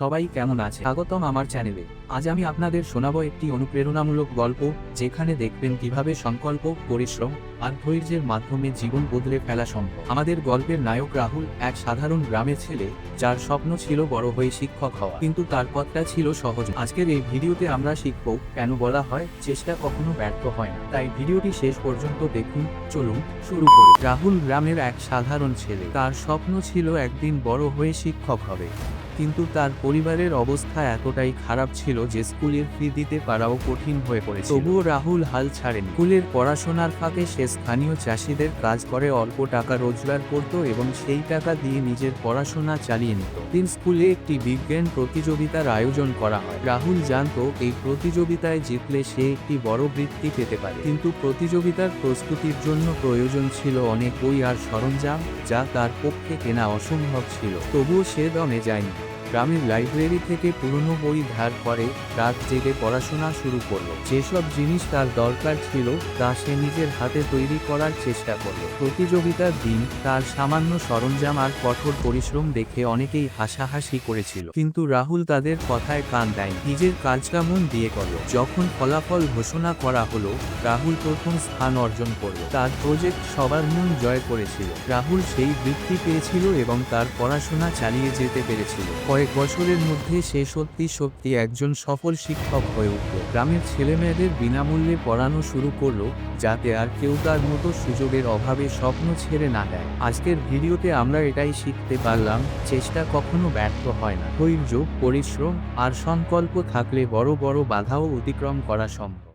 সবাই কেমন আছে? স্বাগতম আমার চ্যানেলে। আজ আমি আপনাদের শোনাবো একটি অনুপ্রেরণামূলক গল্প, যেখানে দেখবেন কীভাবে সংকল্প, পরিশ্রম আর ধৈর্যের মাধ্যমে জীবন বদলে ফেলা সম্ভব। আমাদের গল্পের নায়ক রাহুল এক সাধারণ গ্রামের ছেলে, যার স্বপ্ন ছিল বড় হয়ে শিক্ষক হওয়া। কিন্তু তার পথটা ছিল সহজ। আজকের এই ভিডিওতে আমরা শিখব কেন বলা হয় চেষ্টা কখনো ব্যর্থ হয় না। তাই ভিডিওটি শেষ পর্যন্ত দেখুন, চলুন শুরু করি। রাহুল গ্রামের এক সাধারণ ছেলে। তার স্বপ্ন ছিল একদিন বড় হয়ে শিক্ষক হবে। কিন্তু তার পরিবারের অবস্থা এতটাই খারাপ ছিল যে স্কুলের ফি দিতে পারাও কঠিন হয়ে পড়ে তবুও রাহুল হাল ছাড়েন। স্কুলের পড়াশোনার ফাঁকে সে স্থানীয় চাষিদের কাজ করে অল্প টাকা রোজগার করত এবং সেই টাকা দিয়ে নিজের পড়াশোনা চালিয়ে নিত। দিন স্কুলে একটি বিজ্ঞান প্রতিযোগিতার আয়োজন করা হয়। রাহুল জানত, এই প্রতিযোগিতায় জিতলে সে একটি বড় বৃত্তি পেতে পারে। কিন্তু প্রতিযোগিতার প্রস্তুতির জন্য প্রয়োজন ছিল অনেক বই আর সরঞ্জাম, যা তার পক্ষে কেনা অসম্ভব ছিল। তবুও সে দমে যায়নি। গ্রামের লাইব্রেরি থেকে পুরনো বই ধার করে রাত জেগে পড়াশোনা শুরু করল। যেসব জিনিস তার দরকার ছিল, তা সে নিজের হাতে তৈরি করার চেষ্টা করল। প্রতিযোগিতার দিন তার সামান্য সরঞ্জাম আর কঠোর পরিশ্রম দেখে অনেকেই হাসাহাসি করেছিল। কিন্তু রাহুল তাদের কথায় কান দেয় নিজের কাজটা মন দিয়ে করল। যখন ফলাফল ঘোষণা করা হলো, রাহুল প্রথম স্থান অর্জন করল। তার প্রজেক্ট সবার মন জয় করেছিল। রাহুল সেই বৃত্তি পেয়েছিল এবং তার পড়াশোনা চালিয়ে যেতে পেরেছিল। কয়েক বছরের মধ্যে সে সত্যি সত্যি একজন সফল শিক্ষক হয়ে উঠল। গ্রামের ছেলেমেয়েদের বিনামূল্যে পড়ানো শুরু করল, যাতে আর কেউ তার মতো সুযোগের অভাবে স্বপ্ন ছেড়ে না দেয়। আজকের ভিডিওতে আমরা এটাই শিখতে পারলাম, চেষ্টা কখনো ব্যর্থ হয় না। ধৈর্য, পরিশ্রম আর সংকল্প থাকলে বড় বড় বাধাও অতিক্রম করা সম্ভব।